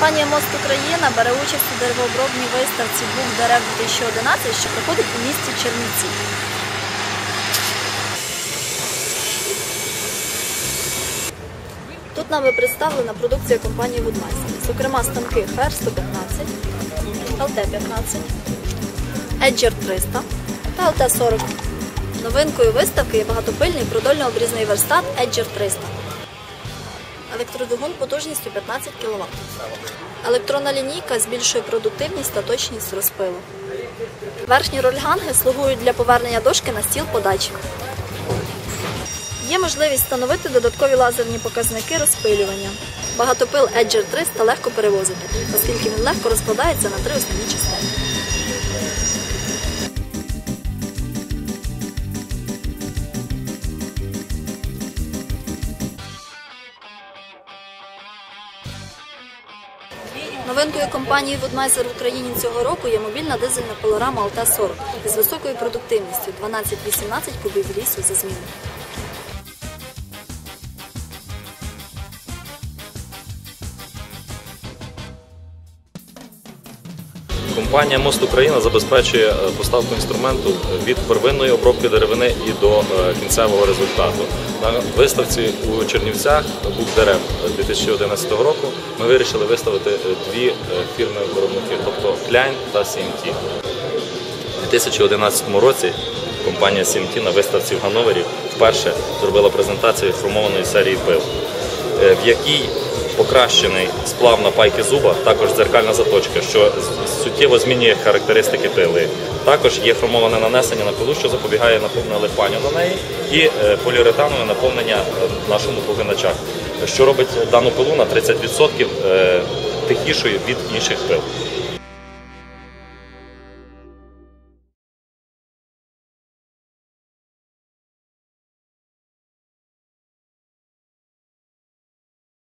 Компанія Мост Україна бере участь у деревообробній виставці «Бук дерев 2011, що проходить у місті Чернівці. Тут нами представлена продукція компанії Woodmeister. Зокрема, станки FR 115, LT 15, Edger 300 та LT 40. Новинкою виставки є багатопильний продольно-обрізний верстат Edger 300. Електродвигун потужністю 15 кВт. Електронна лінійка збільшує продуктивність та точність розпилу. Верхні рольганги слугують для повернення дошки на стіл подачі. Є можливість встановити додаткові лазерні показники розпилювання. Багатопил Edger 300 легко перевозити, оскільки він легко розкладається на три основні частини. Новинкою компанії Woodmeister в Україні цього року є мобільна дизельна пилорама Алта 40 з високою продуктивністю 12-18 кубів лісу за зміну. Компанія Мост Україна забезпечує е, поставку інструменту від первинної обробки деревини і до е, кінцевого результату. На виставці у Чернівцях «Бук дерев 2011 року ми вирішили виставити е, дві фірми виробники, тобто Klein та CMT. У 2011 році компанія CMT на виставці в Ганновері вперше зробила презентацію хромованої серії пил, е, в якій покращений сплав на пайки зуба, також дзеркальна заточка, що суттєво змінює характеристики пили. Також є хромоване нанесення на пилу, що запобігає наповнення налипанню на неї, і е, поліуретанове наповнення е, нашому поглиначах, що робить дану пилу на 30% е, тихішою від інших пил.